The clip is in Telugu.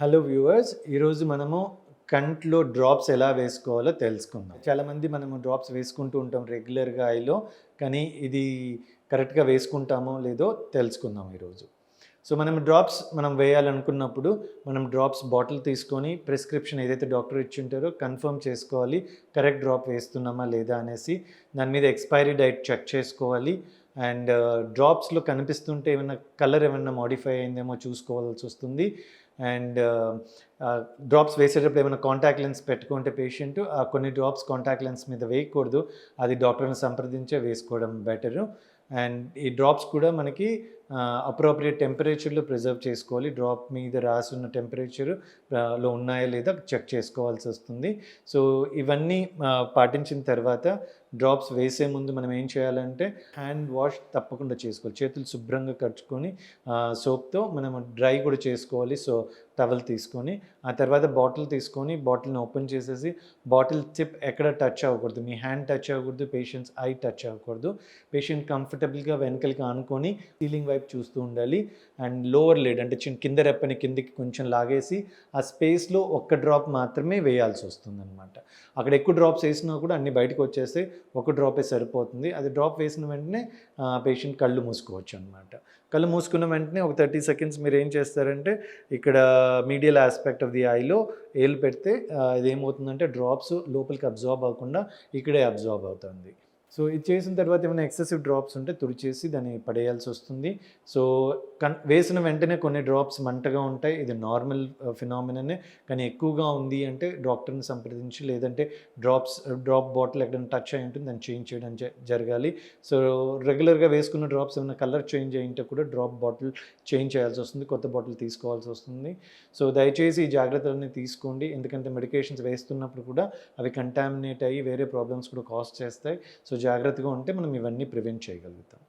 హలో వ్యూవర్స్ ఈరోజు మనము కంట్లో డ్రాప్స్ ఎలా వేసుకోవాలో తెలుసుకుందాం. చాలామంది మనము డ్రాప్స్ వేసుకుంటూ ఉంటాం రెగ్యులర్గా ఐలో కానీ ఇది కరెక్ట్గా వేసుకుంటామో లేదో తెలుసుకుందాం ఈరోజు. సో మనం డ్రాప్స్ మనం వేయాలనుకున్నప్పుడు మనం డ్రాప్స్ బాటిల్ తీసుకొని ప్రిస్క్రిప్షన్ ఏదైతే డాక్టర్ ఇచ్చి ఉంటారో కన్ఫర్మ్ చేసుకోవాలి కరెక్ట్ డ్రాప్ వేస్తున్నామా లేదా అనేసి దాని మీద ఎక్స్పైరీ డైట్ చెక్ చేసుకోవాలి. అండ్ డ్రాప్స్లో కనిపిస్తుంటే ఏమైనా కలర్ ఏమైనా మాడిఫై అయిందేమో చూసుకోవాల్సి వస్తుంది. అండ్ డ్రాప్స్ వేసేటప్పుడు ఏమైనా కాంటాక్ట్ లెన్స్ పెట్టుకుంటే పేషెంట్ కొన్ని డ్రాప్స్ కాంటాక్ట్ లెన్స్ మీద వేయకూడదు. అది డాక్టర్ని సంప్రదించే వేసుకోవడం బెటరు అండ్ ఈ డ్రాప్స్ కూడా మనకి అప్రోప్రియేట్ టెంపరేచర్లో ప్రిజర్వ్ చేసుకోవాలి. డ్రాప్ మీద రాసున్న టెంపరేచర్లో ఉన్నాయా లేదా చెక్ చేసుకోవాల్సి వస్తుంది. సో ఇవన్నీ పాటించిన తర్వాత డ్రాప్స్ వేసే ముందు మనం ఏం చేయాలంటే హ్యాండ్ వాష్ తప్పకుండా చేసుకోవాలి. చేతులు శుభ్రంగా కట్టుకొని సోప్తో మనం డ్రై కూడా చేసుకోవాలి. సో టవల్ తీసుకొని ఆ తర్వాత బాటిల్ తీసుకొని బాటిల్ని ఓపెన్ చేసేసి బాటిల్ టిప్ ఎక్కడ టచ్ అవ్వకూడదు. మీ హ్యాండ్ టచ్ అవ్వకూడదు పేషెంట్స్ ఐ టచ్ అవ్వకూడదు. పేషెంట్ కంఫర్టబుల్గా వెనకలికి ఆనుకొని సీలింగ్ వైపు చూస్తూ ఉండాలి. అండ్ లోవర్ లెడ్ అంటే చిన్న కింద రెప్పని కిందికి కొంచెం లాగేసి ఆ స్పేస్లో ఒక్క డ్రాప్ మాత్రమే వేయాల్సి వస్తుంది అనమాట అక్కడ ఎక్కువ డ్రాప్స్ వేసినా కూడా అన్ని బయటకు వచ్చేస్తే ఒక డ్రాపే సరిపోతుంది. అది డ్రాప్ వేసిన వెంటనే పేషెంట్ కళ్ళు మూసుకోవచ్చు అనమాట కళ్ళు మూసుకున్న వెంటనే ఒక థర్టీ సెకండ్స్ మీరు ఏం చేస్తారంటే ఇక్కడ మీడియల్ ఆస్పెక్ట్ ఆఫ్ ది ఐలో ఏలు పెడితే ఇదేమవుతుందంటే డ్రాప్స్ లోపలికి అబ్జార్బ్ అవ్వకుండా ఇక్కడే అబ్జార్బ్ అవుతుంది. సో ఇది చేసిన తర్వాత ఏమైనా ఎక్సెసివ్ డ్రాప్స్ ఉంటే తుడిచేసి దాన్ని పడేయాల్సి వస్తుంది. సో కన్ వేసిన వెంటనే కొన్ని డ్రాప్స్ మంటగా ఉంటాయి. ఇది నార్మల్ ఫినామిననే uh, కానీ ఎక్కువగా ఉంది అంటే డాక్టర్ని సంప్రదించి లేదంటే డ్రాప్స్ డ్రాప్ బాటిల్ ఎక్కడైనా టచ్ అయి ఉంటుంది దాన్ని చేంజ్ చేయడం జరగాలి. సో రెగ్యులర్గా వేసుకున్న డ్రాప్స్ ఏమైనా కలర్ చేంజ్ అయ్యింటే కూడా డ్రాప్ బాటిల్ చేంజ్ చేయాల్సి వస్తుంది. కొత్త బాటిల్ తీసుకోవాల్సి వస్తుంది. సో దయచేసి ఈ జాగ్రత్తలన్నీ తీసుకోండి. ఎందుకంటే మెడికేషన్స్ వేస్తున్నప్పుడు కూడా అవి కంటామినేట్ అయ్యి వేరే ప్రాబ్లమ్స్ కూడా కాస్ట్ చేస్తాయి. సో జాగ్రత్తగా ఉంటే మనం ఇవన్నీ ప్రివెంట్ చేయగలుగుతాం.